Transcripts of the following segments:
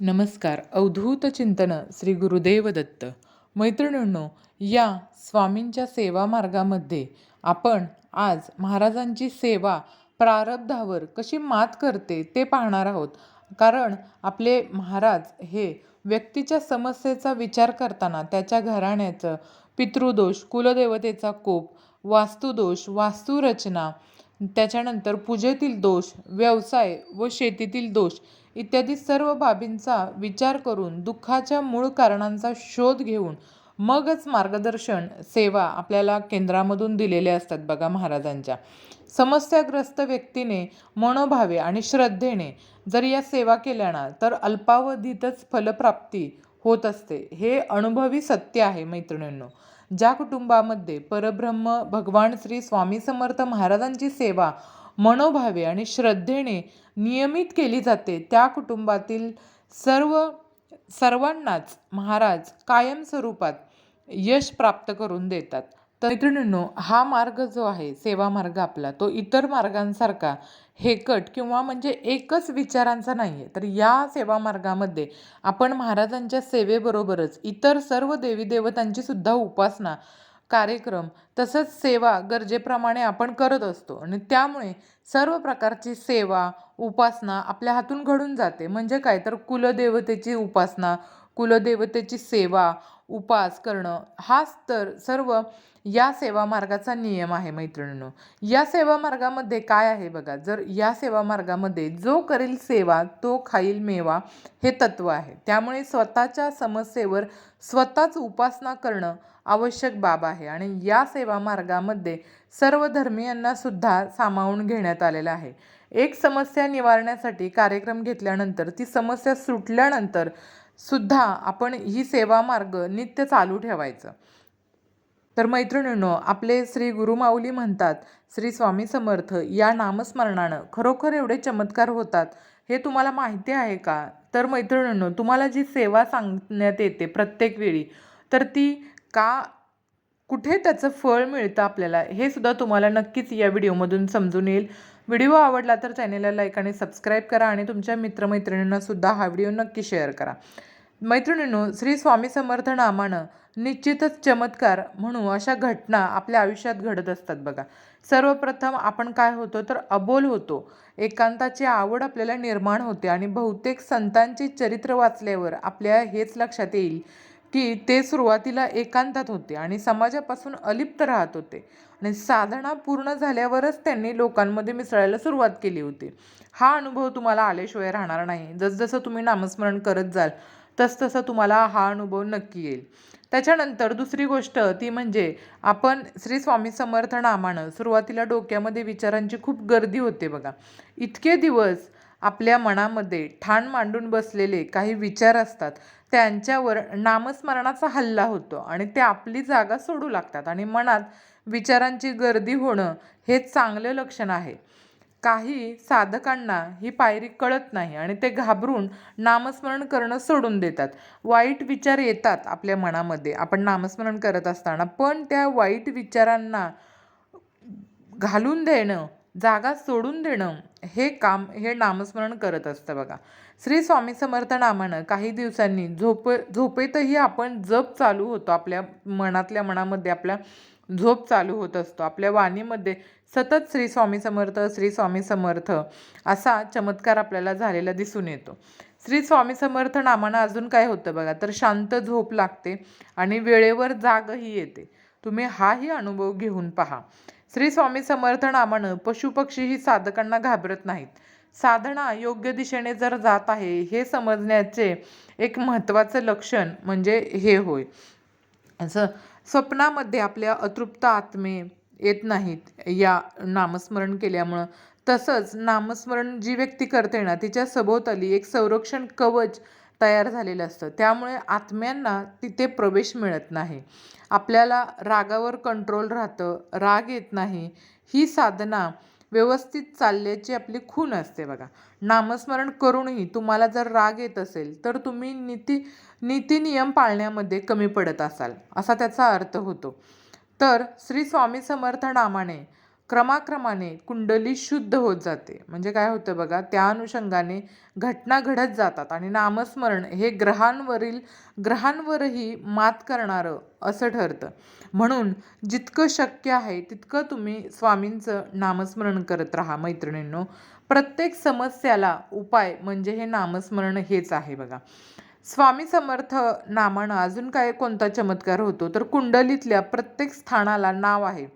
नमस्कार. अवधूत चिंतन श्री गुरुदेव दत्त. मैत्रिणींनो या स्वामींच्या सेवा मार्गामध्ये आपण आज महाराजांची सेवा प्रारब्धावर कशी मात करते ते पाहणार आहोत. कारण आपले महाराज हे व्यक्तीच्या समस्येचा विचार करताना त्याच्या घराण्याचं पितृदोष कुलदेवतेचा कोप वास्तुदोष वास्तुरचना त्याच्यानंतर पूजेतील दोष व्यवसाय व शेतीतील दोष इत्यादी सर्व बाबींचा विचार करून दुःखाच्या मूळ कारणांचा शोध घेऊन मगच मार्गदर्शन सेवा आपल्याला केंद्रामधून दिलेले असतात बघा महाराजांच्या. समस्याग्रस्त व्यक्तीने मनोभावे आणि श्रद्धेने जर या सेवा केल्या ना तर अल्पावधीतच फलप्राप्ती होत असते. हे अनुभवी सत्य आहे मैत्रिणींनो. ज्या कुटुंबामध्ये परब्रह्म भगवान श्री स्वामी समर्थ महाराजांची सेवा मनोभावे आणि श्रद्धेने नियमित केली जाते. त्या कुटुंबातील सर्व सर्वांनाच महाराज कायम स्वरूपात यश प्राप्त करून देतात. तर मित्रांनो हा मार्ग जो आहे सेवा मार्ग आपला तो इतर मार्गांसारखा हेकट किंवा म्हणजे एकच विचारांचा नाही आहे तर या सेवा मार्गामध्ये आपण महाराजांच्या सेवेबरोबरच इतर सर्व देवी देवतांची सुद्धा उपासना कार्यक्रम तसंच सेवा गरजेप्रमाणे आपण करत असतो. आणि त्यामुळे सर्व प्रकारची सेवा उपासना आपल्या हातून घडून जाते. म्हणजे काय? तर कुलदेवतेची उपासना कुलदेवतेची सेवा उपास करणं हाच तर सर्व या सेवा मार्गाचा नियम आहे मैत्रिणींनो. या सेवा मार्गामध्ये काय आहे बघा जर या सेवा मार्गामध्ये जो करील सेवा तो खाईल मेवा हे तत्व आहे. त्यामुळे स्वतःच्या समस्येवर स्वतःच उपासना करणं आवश्यक बाब आहे आणि या सेवा मार्गामध्ये सर्व धर्मियांना सुद्धा सामावून घेण्यात आलेलं आहे. एक समस्या निवारण्यासाठी कार्यक्रम घेतल्यानंतर ती समस्या सुटल्यानंतर सुद्धा आपण ही सेवा मार्ग नित्य चालू ठेवायचं. तर मैत्रिणींनो आपले श्री गुरुमाऊली म्हणतात श्री स्वामी समर्थ या नामस्मरणानं खरोखर एवढे चमत्कार होतात हे तुम्हाला माहिती आहे का? तर मैत्रिणींनो तुम्हाला जी सेवा सांगण्यात येते प्रत्येक वेळी तर ती का कुठे त्याचं फळ मिळतं आपल्याला हे सुद्धा तुम्हाला नक्कीच या व्हिडिओमधून समजून येईल. व्हिडिओ आवडला तर चॅनेलला लाईक आणि सबस्क्राईब करा आणि तुमच्या मित्रमैत्रिणींनासुद्धा हा व्हिडिओ नक्की शेअर करा. मैत्रिणींनो श्री स्वामी समर्थ नामानं निश्चितच चमत्कार म्हणू अशा घटना आपल्या आयुष्यात घडत असतात बघा. सर्वप्रथम आपण काय होतो तर अबोल होतो. एकांताची आवड आपल्याला निर्माण होते आणि बहुतेक संतांचे चरित्र वाचल्यावर आपल्या हेच लक्षात येईल. की ते सुरुवातीला एकांतात होते आणि समाजापासून अलिप्त राहत होते. आणि साधना पूर्ण झाल्यावरच त्यांनी लोकांमध्ये मिसळायला सुरुवात केली होती. हा अनुभव तुम्हाला आल्याशिवाय राहणार नाही. जसजसं तुम्ही नामस्मरण करत जाल तसतसं तुम्हाला हा अनुभव नक्की येईल. त्याच्यानंतर दुसरी गोष्ट ती म्हणजे आपण श्री स्वामी समर्थ नामानं सुरुवातीला डोक्यामध्ये विचारांची खूप गर्दी होते बघा. इतके दिवस आपल्या मनामध्ये ठाण मांडून बसलेले काही विचार असतात. त्यांच्यावर नामस्मरणाचा हल्ला होतो आणि ते आपली जागा सोडू लागतात आणि मनात विचारांची गर्दी होणं हे चांगलं लक्षण आहे. काही साधकांना ही पायरी कळत नाही आणि ते घाबरून नामस्मरण करणं सोडून देतात. वाईट विचार येतात आपल्या मनामध्ये. आपण नामस्मरण करत असताना पण त्या वाईट विचारांना घालून देणं जागा सोडून देणं हे काम हे नामस्मरण करत असतं बघा. श्री स्वामी समर्थ नामानं काही दिवसांनी झोप झोपेतही आपण जप चालू होतो. आपल्या मनातल्या मनामध्ये आपल्या झोप चालू होत असतो. आपल्या वाणीमध्ये सतत श्री स्वामी समर्थ श्री स्वामी समर्थ असा चमत्कार आपल्याला झालेला दिसून येतो. श्री स्वामी समर्थ नामानं अजून काय होतं बघा? तर शांत झोप लागते आणि वेळेवर जागही येते. तुम्ही हाही अनुभव घेऊन पहा. श्री स्वामी समर्थ नामानं पशुपक्षीही साधकांना घाबरत नाहीत. साधना योग्य दिशेने जर जात आहे हे समजण्याचे एक महत्त्वाचं लक्षण म्हणजे हे होय. असं स्वप्नामध्ये आपल्या अतृप्त आत्मे येत नाहीत या नामस्मरण केल्यामुळं. तसंच नामस्मरण जी व्यक्ती करते ना तिच्या सभोवताली एक संरक्षण कवच तयार झालेलं असतं. त्यामुळे आत्म्यांना तिथे प्रवेश मिळत नाही. आपल्याला रागावर कंट्रोल राहतं राग येत नाही. ही साधना व्यवस्थित चालल्याची आपली खून असते बघा. नामस्मरण करूनही तुम्हाला जर राग येत असेल तर तुम्ही नीती नीतिनियम पाळण्यामध्ये कमी पडत असाल असा त्याचा अर्थ होतो. तर श्री स्वामी समर्थ नामाने क्रमाक्रमाने कुंडली शुद्ध होत जाते. म्हणजे काय होतं बघा त्या अनुषंगाने घटना घडत जातात आणि नामस्मरण हे ग्रहांवरील ग्रहांवरही मात करणारं असं ठरतं. म्हणून जितकं शक्य आहे तितकं तुम्ही स्वामींचं नामस्मरण करत राहा मैत्रिणींनो. प्रत्येक समस्याला उपाय म्हणजे हे नामस्मरण हेच आहे बघा. स्वामी समर्थ नामानं अजून काय कोणता चमत्कार होतो? तर कुंडलीतल्या प्रत्येक स्थानाला नाव आहे.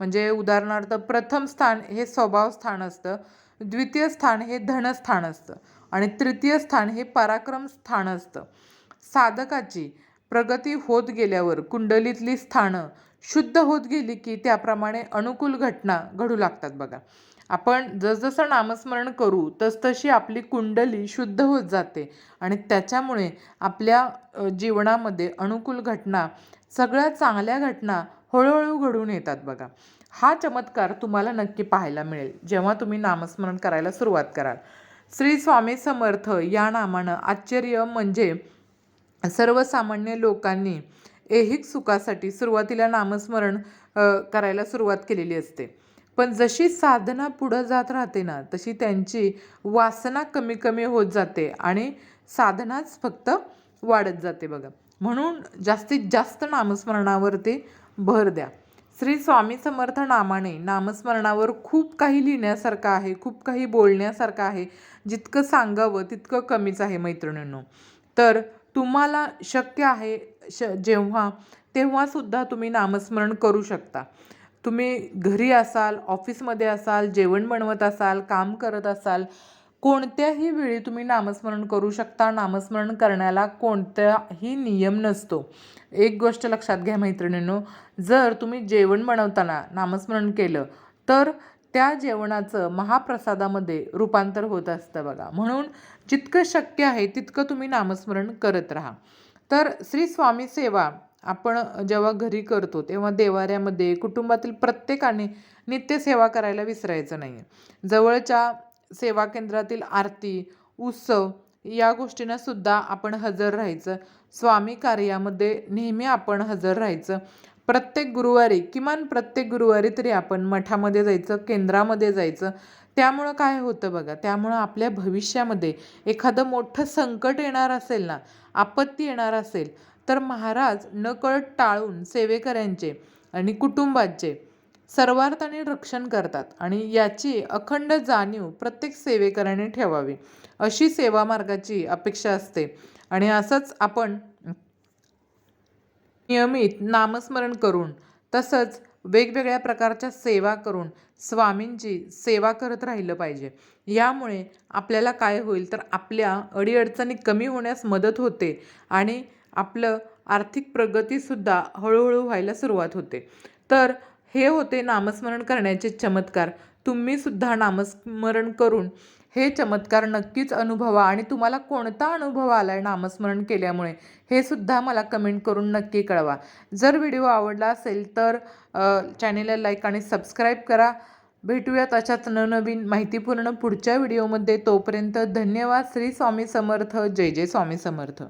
म्हणजे उदाहरणार्थ प्रथम स्थान हे स्वभाव स्थान असतं द्वितीय स्थान हे धनस्थान असतं आणि तृतीय स्थान हे पराक्रम स्थान असतं. साधकाची प्रगती होत गेल्यावर कुंडलीतली स्थानं शुद्ध होत गेली की त्याप्रमाणे अनुकूल घटना घडू लागतात बघा. आपण जसजसं नामस्मरण करू तसतशी आपली कुंडली शुद्ध होत जाते आणि त्याच्यामुळे आपल्या जीवनामध्ये अनुकूल घटना सगळ्या चांगल्या घटना हळूहळू घडून येतात बघा. हा चमत्कार तुम्हाला नक्की पाहायला मिळेल. जेव्हा तुम्ही नामस्मरण करायला सुरुवात कराल. श्री स्वामी समर्थ या नामानं आश्चर्य म्हणजे सर्वसामान्य लोकांनी ऐहिक सुखासाठी सुरुवातीला नामस्मरण करायला सुरुवात केलेली असते. पण जशी साधना पुढं जात राहते ना तशी त्यांची वासना कमी कमी होत जाते आणि साधनाच फक्त वाढत जाते बघा. म्हणून जास्तीत जास्त नामस्मरणावरती भर द्या. श्री स्वामी समर्थ नामाने नामस्मरणावर खूप काही लिहिण्यासारखं आहे खूप काही बोलण्यासारखं आहे. जितकं सांगावं तितकं कमीच आहे मैत्रिणींनो. तर तुम्हाला शक्य आहे श जेव्हा तेव्हासुद्धा तुम्ही नामस्मरण करू शकता. तुम्ही घरी असाल ऑफिसमध्ये असाल जेवण बनवत असाल काम करत असाल कोणत्याही वेळी तुम्ही नामस्मरण करू शकता. नामस्मरण करण्याला कोणताही नियम नसतो. एक गोष्ट लक्षात घ्या मैत्रिणींनो जर तुम्ही जेवण बनवताना नामस्मरण केलं तर त्या जेवणाचं महाप्रसादामध्ये रूपांतर होत असतं बघा. म्हणून जितकं शक्य आहे तितकं तुम्ही नामस्मरण करत राहा. तर श्री स्वामी सेवा आपण जेव्हा घरी करतो तेव्हा देवाऱ्यामध्ये कुटुंबातील प्रत्येकाने नित्यसेवा करायला विसरायचं नाही आहे जवळच्या सेवा केंद्रातील आरती उत्सव या गोष्टींना सुद्धा आपण हजर राहायचं. स्वामी कार्यामध्ये नेहमी आपण हजर राहायचं. प्रत्येक गुरुवारी किमान प्रत्येक गुरुवारी तरी आपण मठामध्ये जायचं केंद्रामध्ये जायचं. त्यामुळं काय होतं बघा त्यामुळं आपल्या भविष्यामध्ये एखादं मोठं संकट येणार असेल ना आपत्ती येणार असेल तर महाराज नकळत टाळून सेवेकऱ्यांचे आणि कुटुंबाचे सर्वार्थाने रक्षण करतात आणि याची अखंड जाणीव प्रत्येक सेवेकराने ठेवावी. अशी सेवा मार्गाची अपेक्षा असते आणि असंच आपण नियमित नामस्मरण करून तसंच वेगवेगळ्या प्रकारच्या सेवा करून स्वामींची सेवा करत राहिलं पाहिजे. यामुळे आपल्याला काय होईल तर आपल्या अडीअडचणी कमी होण्यास मदत होते आणि आपलं आर्थिक प्रगतीसुद्धा हळूहळू व्हायला सुरुवात होते. तर हे होते नामस्मरण करण्याचे चमत्कार. तुम्हीसुद्धा नामस्मरण करून हे चमत्कार नक्कीच अनुभवा आणि तुम्हाला कोणता अनुभव आला आहे नामस्मरण केल्यामुळे हे सुद्धा मला कमेंट करून नक्की कळवा. जर व्हिडिओ आवडला असेल तर चॅनेलला लाईक आणि सबस्क्राईब करा. भेटूयात अशाच नवनवीन माहितीपूर्ण पुढच्या व्हिडिओमध्ये तोपर्यंत धन्यवाद. श्री स्वामी समर्थ. जय जय स्वामी समर्थ.